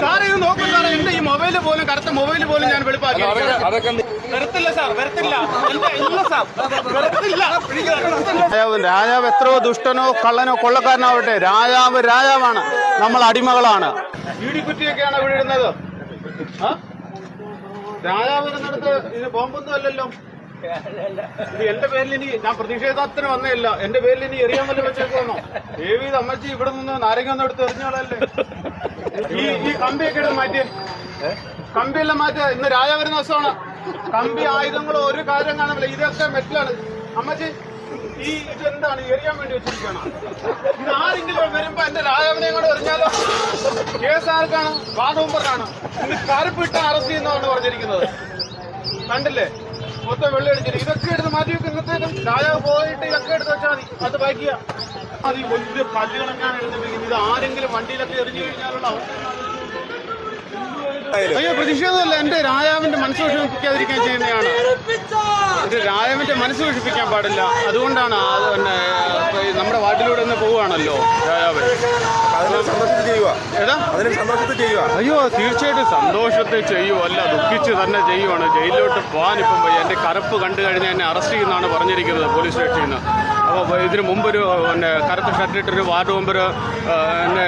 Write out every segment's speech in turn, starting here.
സാറേ ഇത് നോക്കൂ സാറേ എന്റെ ഈ മൊബൈൽ പോലും കറുത്ത മൊബൈൽ പോലും ഞാൻ വെളുപ്പാക്കി. അതൊക്കെ അതൊക്കെ വരത്തില്ല സാർ വരത്തില്ല എന്റെ ഇല്ല സാർ വരത്തില്ല രാജാവ് രാജാവ് എത്രയോ ദുഷ്ടനോ കള്ളനോ കൊള്ളക്കാരനാവട്ടെ. രാജാവ് രാജാവാണ്. നമ്മൾ അടിമകളാണ്. ഇടിക്കുറ്റിയൊക്കെയാണ് ഇവിടെ ഇടുന്നത്? രാജാവ് ഇരുന്നിടത്ത് ഇത് ബോംബൊന്നും അല്ലല്ലോ. ഇത് എന്റെ പേരിൽ ഇനി ഞാൻ പ്രതിഷേധത്തിന് വന്നതല്ല എന്റെ പേരിൽ ഇനി എറിയാൻ വല്ല വെച്ചേക്കോന്നോ ദേവി അമ്മച്ചി ഇവിടെ നിന്ന് നാരങ്ങ ഒന്നും എടുത്ത് എറിഞ്ഞോളല്ലേ ഈ ഈ കമ്പിയൊക്കെ മാറ്റി. കമ്പി കമ്പിയെല്ലാം മാറ്റിയ ഇന്ന് രാജ വരുന്ന ദിവസമാണ്. കമ്പി ആയുധങ്ങളോ ഒരു കാര്യം കാണുന്നില്ല. ഇതൊക്കെ മെറ്റലാണ്. അമ്മച്ചി ഈ ഇത് എന്താണ്? എറിയാൻ വേണ്ടി വെച്ചിരിക്കണം ഇത് ആരെങ്കിലും വരുമ്പോ എന്റെ രാജാവിനെയും കൂടെ എറിഞ്ഞാലോ? കേസ് ആർക്കാണ്? വാദവുമ്പറാണ് ഇത് കറുപ്പിട്ട അറസ്റ്റ് ചെയ്യുന്നതാണ് പറഞ്ഞിരിക്കുന്നത്. കണ്ടില്ലേ? മൊത്തം വെള്ളം അടിച്ചിട്ട്. ഇതൊക്കെ എടുത്ത് മാറ്റി വെക്കുന്നത്തേക്കും രാജാവ് പോയിട്ട് ഇതൊക്കെ എടുത്ത് വെച്ചാൽ മതി. അത് ബാക്കിയ അത് വലിയ എഴുതിപ്പിക്കുന്നത് ഇത് ആരെങ്കിലും വണ്ടിയിലൊക്കെ എറിഞ്ഞു കഴിഞ്ഞാലുള്ള അയ്യോ പ്രതിഷേധമല്ല എന്റെ രാജാവിന്റെ മനസ്സ് വിഷമിപ്പിക്കാതിരിക്കാൻ ചെയ്യുന്നതാണ് ഇത് രാജാവിന്റെ മനസ്സ് വിഷിപ്പിക്കാൻ പാടില്ല. അതുകൊണ്ടാണ് അത് പിന്നെ നമ്മുടെ വാട്ടിലൂടെ ഒന്ന് പോവുകയാണല്ലോ രാജാവ് അയ്യോ തീർച്ചയായിട്ടും സന്തോഷത്തിൽ ചെയ്യുമല്ല ദുഃഖിച്ച് തന്നെ ചെയ്യുവാണ്. ജയിലിലോട്ട് പോകാൻ ഇപ്പം. എന്റെ കറുപ്പ് കണ്ടു കഴിഞ്ഞാൽ എന്നെ അറസ്റ്റ് ചെയ്യുന്നതാണ് പറഞ്ഞിരിക്കുന്നത് പോലീസ് സ്റ്റേഷനിൽ നിന്ന്. അപ്പോൾ ഇതിന് മുമ്പൊരു പിന്നെ കറുത്ത ഷർട്ടിട്ടൊരു വാർഡ് മെമ്പർ എന്നെ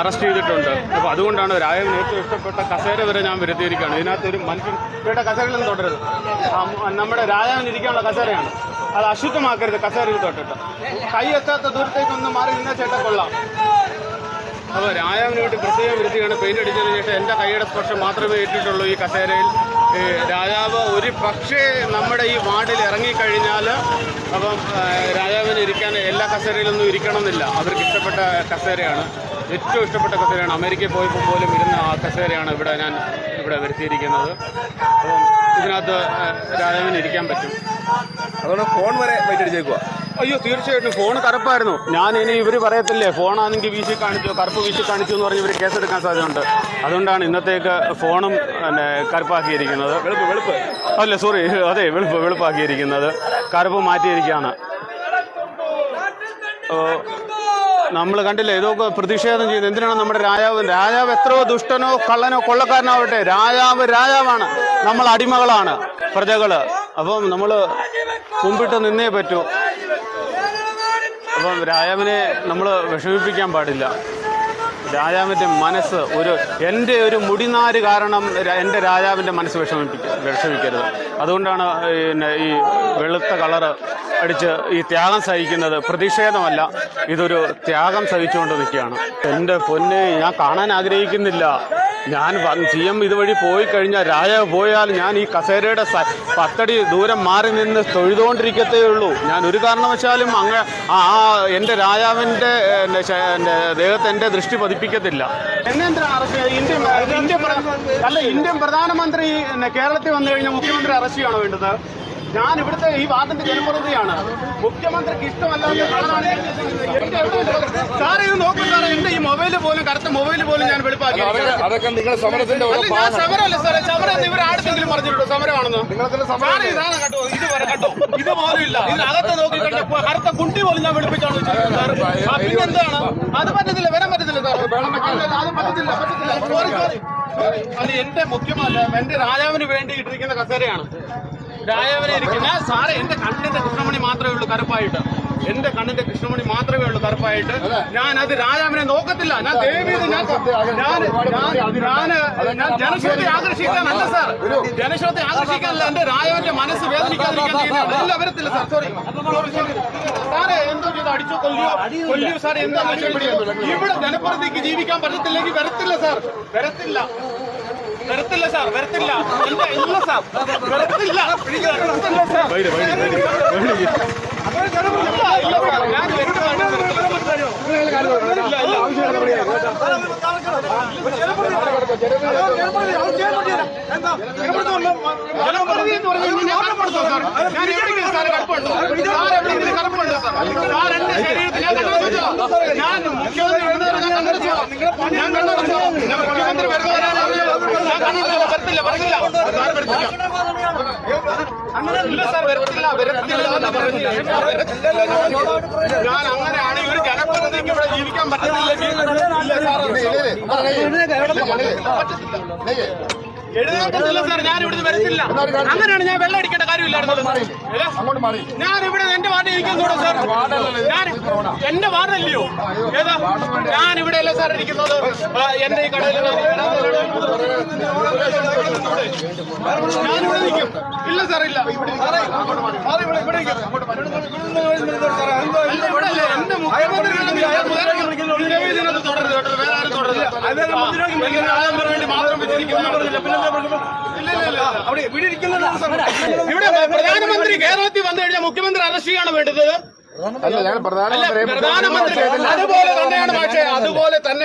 അറസ്റ്റ് ചെയ്തിട്ടുണ്ട്. അപ്പോൾ അതുകൊണ്ടാണ് രാജവിന് ഏറ്റവും ഇഷ്ടപ്പെട്ട കസേര വരെ ഞാൻ വരുത്തിയിരിക്കുകയാണ്. ഇതിനകത്ത് ഒരു മനുഷ്യൻ ഇവിടെ കസേരയിലൊന്നും തുടരുത്. നമ്മുടെ രാജാവിന് ഇരിക്കാനുള്ള കസേരയാണ്. അത് അശുദ്ധമാക്കരുത് കസേരയിൽ തൊട്ടിട്ട്. കൈ എത്താത്ത ദൂരത്തേക്കൊന്ന് മാറി നിന്ന ചേട്ടാ കൊള്ളാം. അപ്പോൾ രാജാവിന് വേണ്ടി പ്രത്യേകം വൃത്തിയാണ് പെയിന്റ് അടിച്ചതിന് ശേഷം എന്റെ കൈയുടെ സ്പർശം മാത്രമേ ഏറ്റിട്ടുള്ളൂ ഈ കസേരയിൽ. രാജാവ് ഒരു പക്ഷേ നമ്മുടെ ഈ വാർഡിൽ ഇറങ്ങിക്കഴിഞ്ഞാൽ അപ്പം രാജാവിന് ഇരിക്കാൻ എല്ലാ കസേരയിലൊന്നും ഇരിക്കണമെന്നില്ല. അവർക്ക് ഇഷ്ടപ്പെട്ട കസേരയാണ്. ഏറ്റവും ഇഷ്ടപ്പെട്ട കസേരയാണ്. അമേരിക്കയിൽ പോയപ്പോൾ പോലും ഇരുന്ന ആ കസേരയാണ് ഇവിടെ ഞാൻ ഇവിടെ വരുത്തിയിരിക്കുന്നത്. അപ്പം ഇതിനകത്ത് രാജാവിന് ഇരിക്കാൻ പറ്റും. അതുകൊണ്ട് ഫോൺ വരെ വെയിറ്റ് അടിച്ചേക്കുക അയ്യോ തീർച്ചയായിട്ടും ഫോൺ കറുപ്പായിരുന്നു. ഞാൻ ഇനി ഇവർ പറയത്തില്ലേ ഫോണാണെങ്കിൽ വീശി കാണിച്ചു കറുപ്പ് വീശി കാണിച്ചു എന്ന് പറഞ്ഞ് ഇവർ കേസെടുക്കാൻ സാധ്യതയുണ്ട്. അതുകൊണ്ടാണ് ഇന്നത്തേക്ക് ഫോണും പിന്നെ കറുപ്പാക്കിയിരിക്കുന്നത്. വെളുപ്പ് വെളുപ്പ്. അല്ല സോറി അതെ വെളുപ്പ് വെളുപ്പാക്കിയിരിക്കുന്നത്. കറുപ്പ് മാറ്റിയിരിക്കുകയാണ്. നമ്മൾ കണ്ടില്ലേ ഇതൊക്കെ പ്രതിഷേധം ചെയ്യുന്നത്. എന്തിനാണ് നമ്മുടെ രാജാവ്? രാജാവ് എത്രയോ ദുഷ്ടനോ കള്ളനോ കൊള്ളക്കാരനാവട്ടെ. രാജാവ് രാജാവാണ്. നമ്മൾ അടിമകളാണ് പ്രജകൾ. അപ്പം നമ്മൾ കുമ്പിട്ട് നിന്നേ പറ്റൂ. അപ്പം രാജാവിനെ നമ്മൾ വിഷമിപ്പിക്കാൻ പാടില്ല. രാജാവിന്റെ മനസ്സ് ഒരു എന്റെ ഒരു മുടിനാര് കാരണം എന്റെ രാജാവിന്റെ മനസ്സ് വിഷമിപ്പിക്ക വിഷമിക്കരുത്. അതുകൊണ്ടാണ് പിന്നെ ഈ വെളുത്ത കളറ് അടിച്ച് ഈ ത്യാഗം സഹിക്കുന്നത് പ്രതിഷേധമല്ല. ഇതൊരു ത്യാഗം സഹിച്ചുകൊണ്ട് നിൽക്കുകയാണ്. എന്റെ പൊന്നെ ഞാൻ കാണാൻ ആഗ്രഹിക്കുന്നില്ല. ഞാൻ സി എം ഇതുവഴി പോയി കഴിഞ്ഞാൽ രാജാവ് പോയാൽ ഞാൻ ഈ കസേരയുടെ പത്തടി ദൂരം മാറി നിന്ന് തൊഴുതുകൊണ്ടിരിക്കത്തേ ഉള്ളൂ. ഞാൻ ഒരു കാരണവശാലും അങ്ങ് ആ എന്റെ രാജാവിന്റെ എന്റെ എന്റെ ദേഹത്ത് എന്റെ ദൃഷ്ടി പതിപ്പിക്കത്തില്ല. അല്ല ഇന്ത്യൻ പ്രധാനമന്ത്രി കേരളത്തിൽ വന്നു കഴിഞ്ഞാൽ മുഖ്യമന്ത്രി അറസ്റ്റ് ചെയ്യണോ വേണ്ടത്? ഞാൻ ഇവിടുത്തെ ഈ വാർഡിന്റെ ജനപ്രതിയാണ് മുഖ്യമന്ത്രിക്ക് ഇഷ്ടമല്ലാത്ത ആളാണ് എന്റെ എവിടെ- സാറേ ഇത് നോക്കൂ സാറേ എന്റെ ഈ മൊബൈൽ പോലും കറുത്ത മൊബൈൽ പോലും ഞാൻ വെളുപ്പാക്കി. അതൊക്കെ നിങ്ങൾ സമരത്തിന്റെ ഞാൻ സമരമല്ല സാറേ സമരം എന്ന് ഇവർ ആരെങ്കിലും പറഞ്ഞിട്ടുണ്ടോ? സമരമാണെന്ന്? സാറേ ഇതാണ് കേട്ടോ ഇത് വരെ കേട്ടോ ഇത് പോലും ഇല്ല ഇതിനകത്ത് നോക്കി കഴിഞ്ഞാൽ കറുത്ത കുണ്ടി പോലും ഞാൻ വെളുപ്പിച്ചാണ് ആ, പിന്നെന്താണ് അത് പറ്റത്തില്ല വരാൻ പറ്റത്തില്ല സാർ അത് പറ്റത്തില്ല പറ്റത്തില്ല. സോറി സോറി സോറി അത് എന്റെ മുഖ്യമല്ല എന്റെ രാജാവിന് വേണ്ടി ഇട്ടിരിക്കുന്ന കസേരയാണ്. രാജാവിനെ ഇരിക്കുന്ന സാറേ എന്റെ കണ്ണിന്റെ കൃഷ്ണമണി മാത്രമേ ഉള്ളൂ കറുപ്പായിട്ട്. എന്റെ കണ്ണിന്റെ കൃഷ്ണമണി മാത്രമേ ഉള്ളൂ കറുപ്പായിട്ട് ഞാൻ അത് രാജാവിനെ നോക്കത്തില്ല. ഞാൻ ദേവി ഞാൻ ഞാൻ ജനശ്രദ്ധ ആകർഷിക്കാനല്ല സാർ. ജനശ്രദ്ധ ആകർഷിക്കാനല്ല എന്റെ രാജാവിന്റെ മനസ്സ് വേദനിക്കാതിരിക്കാൻ വരത്തില്ല സാർ. സോറി സാറേ എന്തോ ചെയ്ത്? അടിച്ചു കൊല്ലിയോ കൊല്ലിയോ സാർ എന്താ ഇവിടെ ജനപ്രതിക്ക് ജീവിക്കാൻ പറ്റത്തില്ലെങ്കിൽ വരത്തില്ല സാർ. വരത്തില്ല. വരത്തില്ല സാർ. വരത്തില്ല. ഇല്ല സാർ. വരത്തില്ല. വരത്തില്ല സാർ ഇല്ല, ഇല്ല സാർ ഞാൻ ജനപ്രതിനിധി എന്ന് പറഞ്ഞു കഴിഞ്ഞാൽ ഞാൻ കറുപ്പുണ്ടോ സാർ? എവിടെയെങ്കിലും കറുപ്പുണ്ടോ? സാർ എന്റെ ശരീരത്തിൽ ഞാൻ കണ്ടുപിടിച്ചോ? ഞാൻ മുഖ്യമന്ത്രി വരുന്നവരെ ഞാൻ കണ്ടുപിടിച്ചോ? ഞാൻ കണ്ടുപിടിച്ചോ? ഞാൻ മുഖ്യമന്ത്രി വരുന്നവരെ ഞാൻ കണ്ടുപിടിച്ചോ? വരത്തില്ല, വരത്തില്ല. സാർ വരത്തില്ല. ഇല്ല സാർ വരത്തില്ല വരത്തില്ല ഞാൻ അങ്ങനെയാണ് ഒരു ജനപ്രതിനിധിക്ക് ഇവിടെ ജീവിക്കാൻ പറ്റുന്നില്ലെങ്കിൽ ഇല്ല സാർ സാർ ഞാൻ ഇവിടുന്ന് വരത്തില്ല. അങ്ങനെയാണ് ഞാൻ വെള്ളം അടിക്കേണ്ട കാര്യമില്ലായിരുന്നു ഞാൻ ഇവിടെ എന്റെ വാർഡ് ഇരിക്കുന്നുണ്ടോ സാർ ഞാൻ എന്റെ വാർഡല്ലയോ? ഏതാ? ഞാൻ ഇവിടെ അല്ല സാർ ഇരിക്കുന്നത്? എന്റെ ഈ കടയിൽ ഞാനിവിടെ നിൽക്കും. ഇല്ല സാർ ഇല്ല. എന്റെ മുഖ്യമന്ത്രി തുടരുത് വേറെ ആരും തുടരുത് ഇവിടെ ഇരിക്കുന്ന ഇവിടെ പ്രധാനമന്ത്രി കേരളത്തിൽ വന്നു കഴിഞ്ഞാൽ മുഖ്യമന്ത്രി അറസ്റ്റ് ചെയ്യാണ് വേണ്ടത്? അല്ല ഞങ്ങൾ പ്രധാനമന്ത്രി പ്രധാനമന്ത്രി അതുപോലെ തന്നെയാണ്